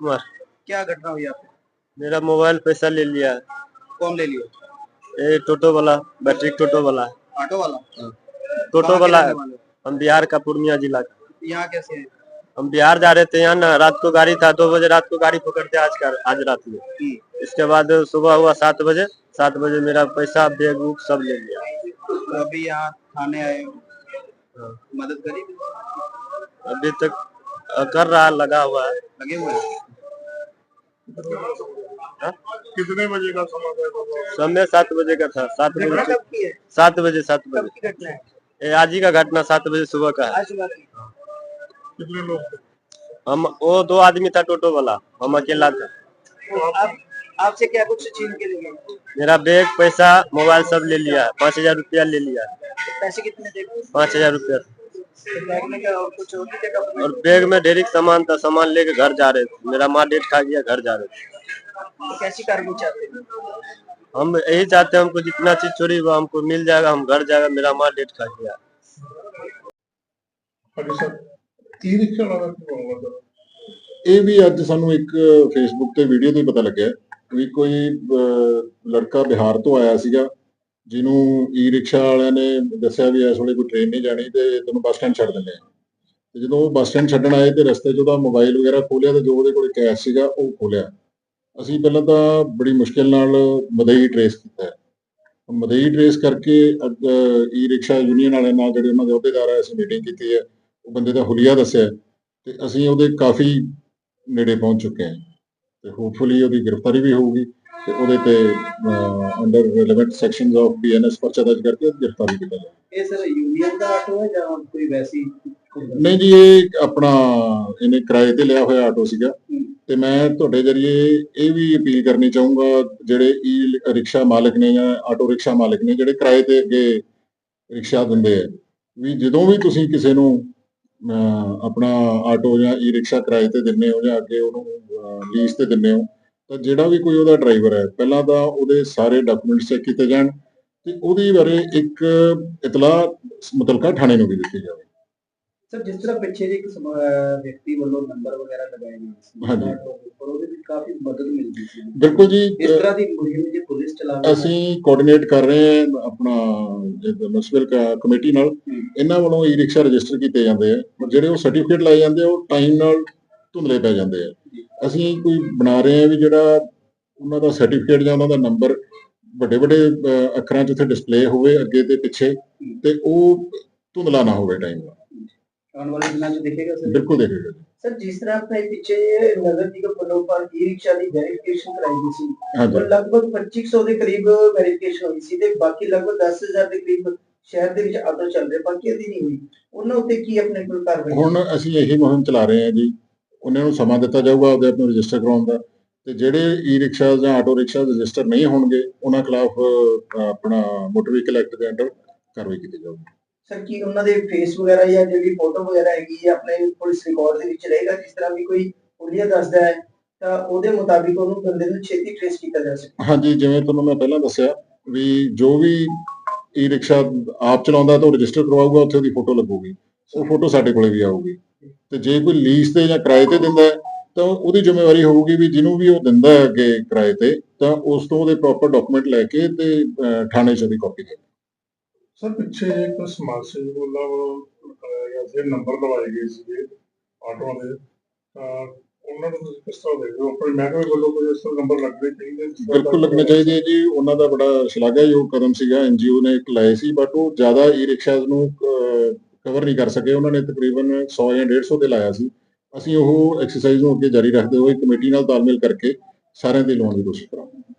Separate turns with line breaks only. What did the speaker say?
कुमार
क्या घटना हुई आपको
मेरा मोबाइल पैसा ले लिया।
कौन ले लिया?
ये टोटो वाला बैटरी टोटो वाला
ऑटो वाला?
टोटो वाला है।
वाले? हो?
हम बिहार का पूर्णिया जिला का।
यहाँ कैसे है?
हम बिहार जा रहे थे यहाँ ना रात को गाड़ी था दो बजे रात को गाड़ी पकड़ते आज का आज रात में। इसके बाद सुबह हुआ सात बजे सात बजे मेरा पैसा बैग उग सब ले लिया।
तो अभी यहाँ थाने आए हाँ। मदद करी?
अभी तक कर रहा लगा हुआ है।
लगे हुए हैं?
कितने बजे का समय था
समय सात बजे का था। सात बजे सात बजे सात बजे। आज ही का घटना सात बजे सुबह का है।
कितने लोग
हम वो दो आदमी था टोटो वाला। हम अकेला था।
तो आपसे क्या कुछ छीन के ले गए?
मेरा बैग पैसा मोबाइल सब ले लिया। है पाँच हज़ार रुपया ले लिया। है
पैसे कितने
पाँच हज़ार रुपया।
और कुछ और भी थे डॉक्यूमेंट
और बैग में ढेरिक सामान था सामान लेके घर जा रहे थे मेरा माँ डेट खा गया घर जा रहे थे
तो कैसी कार्रवाई चाहते हैं
हम यही चाहते हैं हमको जितना चीज चोरी हुआ हमको मिल जाएगा हम घर जाएगा मेरा माँ डेट खा गया
ਹਾਂਜੀ ਸਰ ਕੀ ਰਿਕਸ਼ਾ ਵਾਲਾ ਕੀ ਮਾਮਲਾ ਸਰ
ਇਹ ਵੀ ਅੱਜ ਸਾਨੂੰ ਇੱਕ ਫੇਸਬੁੱਕ ਤੇ ਵੀਡੀਓ ਤੋਂ ਹੀ ਪਤਾ ਲੱਗਿਆ ਵੀ ਕੋਈ ਅਹ, ਲੜਕਾ ਬਿਹਾਰ ਤੋਂ ਆਇਆ ਸੀਗਾ ਜਿਹਨੂੰ ਈ ਰਿਕਸ਼ਾ ਵਾਲਿਆਂ ਨੇ ਦੱਸਿਆ ਵੀ ਇਸ ਵੇਲੇ ਕੋਈ ਟ੍ਰੇਨ ਨਹੀਂ ਜਾਣੀ ਤੇ ਤੈਨੂੰ ਬੱਸ ਸਟੈਂਡ ਛੱਡ ਦਿੰਦੇ ਆ। ਤੇ ਜਦੋਂ ਉਹ ਬੱਸ ਸਟੈਂਡ ਛੱਡਣ ਆਏ ਤੇ ਰਸਤੇ 'ਚ ਉਹਦਾ ਮੋਬਾਈਲ ਵਗੈਰਾ ਖੋਲਿਆ ਤੇ ਜੋ ਉਹਦੇ ਕੋਲ ਕੈਸ਼ ਸੀਗਾ ਉਹ ਖੋਲਿਆ। ਅਸੀਂ ਪਹਿਲਾਂ ਤਾਂ ਬੜੀ ਮੁਸ਼ਕਿਲ ਨਾਲ ਮਦਈ ਟਰੇਸ ਕੀਤਾ। ਹੈ। ਮਦਈ ਟਰੇਸ ਕਰਕੇ ਈ ਰਿਕਸ਼ਾ ਯੂਨੀਅਨ ਵਾਲਿਆਂ ਨਾਲ ਜਿਹੜੇ ਉਹਨਾਂ ਦੇ ਅਹੁਦੇਦਾਰ ਆ, ਅਸੀਂ ਮੀਟਿੰਗ ਕੀਤੀ ਹੈ ਉਹ ਬੰਦੇ ਦਾ ਹੁਲੀਆ ਦੱਸਿਆ ਤੇ ਅਸੀਂ ਉਹਦੇ ਕਾਫੀ ਨੇੜੇ ਪਹੁੰਚ ਚੁੱਕੇ ਹਾਂ ਤੇ ਹੋਪਫੁਲੀ ਉਹਦੀ ਗ੍ਰਿਫਤਾਰੀ ਵੀ ਹੋਊਗੀ। ਤੇ ਉਹਦੇ ਤੇ under relevant sections of BNS ਪਰਚਾ ਦਰਜ ਕਰਕੇ ਗ੍ਰਿਫਤਾਰੀ ਕੀਤਾ ਜਾਵੇ।
ਇਹ ਸਰ ਯੂਨੀਅਨ ਦਾ ਆਟੋ ਹੈ ਜਾਂ ਕੋਈ ਵੈਸੀ
ਨਹੀਂ ਜੀ ਇਹ ਆਪਣਾ ਇਹਨੇ ਕਿਰਾਏ ਤੇ ਲਿਆ ਹੋਇਆ ਆਟੋ ਸੀਗਾ। ਤੇ ਮੈਂ ਤੁਹਾਡੇ ਜਰੀਏ ਇਹ ਵੀ ਅਪੀਲ ਕਰਨੀ ਚਾਹੂੰਗਾ ਜਿਹੜੇ ਈ ਰਿਕਸ਼ਾ ਮਾਲਕ ਨੇ ਜਾਂ ਆਟੋ ਰਿਕਸ਼ਾ ਮਾਲਕ ਨੇ ਜਿਹੜੇ ਕਿਰਾਏ ਤੇ ਅੱਗੇ ਰਿਕਸ਼ਾ ਦਿੰਦੇ ਆ ਵੀ ਜਦੋਂ ਵੀ ਤੁਸੀਂ ਕਿਸੇ ਨੂੰ ਆਪਣਾ ਆਟੋ ਜਾਂ ਈ ਰਿਕਸ਼ਾ ਕਿਰਾਏ ਤੇ ਦਿੰਨੇ ਹੋ ਜਾਂ ਅੱਗੇ ਉਹਨੂੰ ਲੀਜ਼ ਤੇ ਦਿੰਨੇ ਹੋ ਤਾਂ ਜਿਹੜਾ ਵੀ ਕੋਈ ਉਹਦਾ ਡਰਾਈਵਰ ਹੈ ਪਹਿਲਾਂ ਤਾਂ ਉਹਦੇ ਸਾਰੇ ਡਾਕੂਮੈਂਟਸ ਚੈੱਕ ਕੀਤੇ ਜਾਣ ਤੇ ਉਹਦੇ ਬਾਰੇ ਇੱਕ ਇਤਲਾਹ ਮੁਤਲਕਾ ਥਾਣੇ ਨੂੰ ਵੀ ਦਿੱਤੀ ਜਾਵੇ।
ਸਰ ਜਿਸ ਤਰ੍ਹਾਂ ਪਿੱਛੇ ਜਿਹੇ ਇੱਕ ਵਿਅਕਤੀ ਵੱਲੋਂ ਨੰਬਰ ਵਗੈਰਾ ਲਗਾਏ ਗਏ ਸੀ
ਹਾਂਜੀ।
ਪਰ ਉਹਦੇ ਵਿੱਚ ਕਾਫੀ ਮਦਦ ਮਿਲਦੀ ਸੀ।
ਬਿਲਕੁਲ ਜੀ
ਇਸ ਤਰ੍ਹਾਂ ਦੀ ਮੁਹਿੰਮ ਜੇ ਪੁਲਿਸ ਚਲਾਵੇ
ਅਸੀਂ ਕੋਆਰਡੀਨੇਟ ਕਰ ਰਹੇ ਹਾਂ ਆਪਣਾ ਮਿਊਨਿਸਪਲ ਕਮੇਟੀ ਨਾਲ। ਇਹਨਾਂ ਵੱਲੋਂ ਈ ਰਿਕਸ਼ਾ ਰਜਿਸਟਰ ਕੀਤੇ ਜਾਂਦੇ ਆ ਪਰ ਜਿਹੜੇ ਉਹ ਸਰਟੀਫਿਕੇਟ ਲਾਏ ਜਾਂਦੇ ਉਹ ਟਾਈਮ ਨਾਲ ਧੁੰਦਲੇ ਪੈ ਜਾਂਦੇ ਆ। ਅਸੀਂ ਕੋਈ ਬਣਾ ਰਹੇ ਆ ਵੀ ਜਿਹੜਾ ਉਹਨਾਂ ਦਾ ਸਰਟੀਫਿਕੇਟ ਜਾਂ ਉਹਨਾਂ ਦਾ ਨੰਬਰ ਵੱਡੇ ਵੱਡੇ ਅੱਖਰਾਂ 'ਚ ਉੱਥੇ ਡਿਸਪਲੇ ਹੋਵੇ ਅੱਗੇ ਤੇ ਪਿੱਛੇ ਤੇ ਉਹ ਧੁੰਦਲਾ ਨਾ ਹੋਵੇ ਟਾਈਮ ਨਾਲ।
ਆਉਣ ਵਾਲੇ ਦਿਨਾਂ 'ਚ ਦੇਖੇਗਾ ਸਰ?
ਬਿਲਕੁਲ ਦੇਖੇਗਾ ਜੀ।
ਸਰ ਜਿਸ ਤਰ੍ਹਾਂ ਆਪਣੇ ਪਿੱਛੇ ਨਗਰ ਨਿਗਮ ਵੱਲੋਂ ਪਰ ਈ ਰਿਕਸ਼ਾ ਦੀ ਵੈਰੀਫਿਕੇਸ਼ਨ ਕਰਾਈ ਗਈ ਸੀ ਉਹ ਲਗਭਗ 2500 ਦੇ ਕਰੀਬ ਵੈਰੀਫਿਕੇਸ਼ਨ ਹੋਈ ਸੀ ਤੇ ਬਾਕੀ ਲਗਭਗ 10000 ਦੇ ਕਰੀਬ ਸ਼ਹਿਰ ਦੇ ਵਿੱਚ ਆਟੋ ਚੱਲ ਰਹੇ ਬਾਕੀ ਦੀ ਨਹੀਂ ਹੋਈ। ਉਹਨਾਂ ਉੱਤੇ ਕੀ ਆਪਣੇ ਕੋਲ ਕਾਰਵਾਈ?
ਹੁਣ ਅਸੀਂ ਇਹੀ ਮੁਹਿੰਮ ਚਲਾ ਰਹੇ ਹਾਂ ਜੀ ਉਹਨਾਂ ਨੂੰ ਸਮਾਂ ਦਿੱਤਾ ਜਾਊਗਾ ਆਪਦੇ ਆਪ ਨੂੰ ਰਜਿਸਟਰ ਕਰਾਉਣ ਦਾ। ਤੇ ਜਿਹੜੇ ਈ ਰਿਕਸ਼ਾ ਜਾਂ ਆਟੋ ਰਿਕਸ਼ਾ ਰਜਿਸਟਰ ਨਹੀਂ ਹੋਣਗੇ ਉਹਨਾਂ ਖਿਲਾਫ ਆਪਣਾ ਮੋਟਰ ਵਹੀਕਲ ਐਕਟ ਦੇ ਅੰਡਰ ਕਾਰਵਾਈ ਕੀਤੀ ਜਾਊਗੀ।
ਸਰ ਕੀ ਉਹਨਾਂ ਦੇ ਫੇਸ ਵਗੈਰਾ ਜਾਂ ਜਿਹੜੀ ਫੋਟੋ ਵਗੈਰਾ ਹੈਗੀ ਆਪਣੇ ਪੁਲਿਸ ਰਿਕਾਰਡ ਦੇ ਵਿੱਚ ਰਹੇਗਾ? ਜਿਸ ਤਰ੍ਹਾਂ ਵੀ ਕੋਈ ਹੁਲੀਆ ਦੱਸਦਾ ਹੈ ਤਾਂ ਉਹਦੇ ਮੁਤਾਬਿਕ ਉਹਨੂੰ ਬੰਦੇ ਨੂੰ ਛੇਤੀ ਟ੍ਰੇਸ ਕੀਤਾ ਜਾ ਸਕੇ।
ਹਾਂਜੀ ਜਿਵੇਂ ਤੁਹਾਨੂੰ ਮੈਂ ਪਹਿਲਾਂ ਦੱਸਿਆ ਵੀ ਜੋ ਵੀ ਈ ਰਿਕਸ਼ਾ ਆਪ ਚਲਾਉਂਦਾ ਤਾਂ ਉਹ ਰਜਿਸਟਰ ਕਰਵਾਊਗਾ ਉੱਥੇ ਉਹਦੀ ਫੋਟੋ ਲੱਗੂਗੀ। ਉਹ ਫੋਟੋ ਸਾਡੇ ਕੋਲੇ ਵੀ ਆਊਗੀ। ਤੇ ਜੇ ਕੋਈ ਲੀਜ਼ ਤੇ ਜਾਂ ਕਿਰਾਏ ਤੇ ਦਿੰਦਾ ਹੈ, ਤਾਂ ਉਹਦੀ ਜ਼ਿੰਮੇਵਾਰੀ ਹੋਊਗੀ ਵੀ ਜਿਹਨੂੰ ਵੀ ਉਹ ਦਿੰਦਾ ਹੈ ਅੱਗੇ ਕਿਰਾਏ ਤੇ ਤਾਂ ਉਸ ਤੋਂ ਉਹਦੇ ਪ੍ਰੋਪਰ ਡਾਕੂਮੈਂਟ ਲੈ ਕੇ ਤੇ ਥਾਣੇ 'ਚ ਉਹਦੀ ਕਾਪੀ ਦੇ
ਸਰ ਪਿੱਛੇ ਇੱਕ ਸਮਾਜ ਸੇਵੀ ਵੱਲੋਂ ਲਗਾਇਆ ਗਿਆ ਸੀ ਨੰਬਰ ਲਵਾਏ ਗਏ ਸੀਗੇ ਆਟੋਆਂ ਦੇ ਉਹਨਾਂ ਨੂੰ ਤੁਸੀਂ ਕਿਸ ਤਰ੍ਹਾਂ ਦੇਖਦੇ ਹੋ? ਆਪਣੇ ਮਹਿਕਮੇ ਵੱਲੋਂ ਕੋਈ ਇਸ ਤਰ੍ਹਾਂ ਨੰਬਰ ਲੱਗਣੇ ਚਾਹੀਦੇ ਸੀ?
ਬਿਲਕੁਲ ਲੱਗਣੇ ਚਾਹੀਦੇ ਜੀ। ਉਹਨਾਂ ਦਾ ਬੜਾ ਸ਼ਲਾਘਾਯੋਗ ਕਦਮ ਸੀਗਾ। ਐਨਜੀਓ ਨੇ ਇੱਕ ਲਾਏ ਸੀ ਬਟ ਉਹ ਜ਼ਿਆਦਾ ਈ ਰਿਕਸ਼ਾਜ਼ ਨੂੰ ਕਵਰ ਨਹੀਂ ਕਰ ਸਕੇ। ਉਹਨਾਂ ਨੇ ਤਕਰੀਬਨ 100 ਜਾਂ 150 ਤੇ ਲਾਇਆ ਸੀ। ਅਸੀਂ ਉਹ ਐਕਸਰਸਾਈਜ਼ ਨੂੰ ਅੱਗੇ ਜਾਰੀ ਰੱਖਦੇ ਹੋਏ ਕਮੇਟੀ ਨਾਲ ਤਾਲਮੇਲ ਕਰਕੇ ਸਾਰਿਆਂ 'ਤੇ ਲਾਉਣ ਦੀ ਕੋਸ਼ਿਸ਼ ਕਰਾਂਗੇ।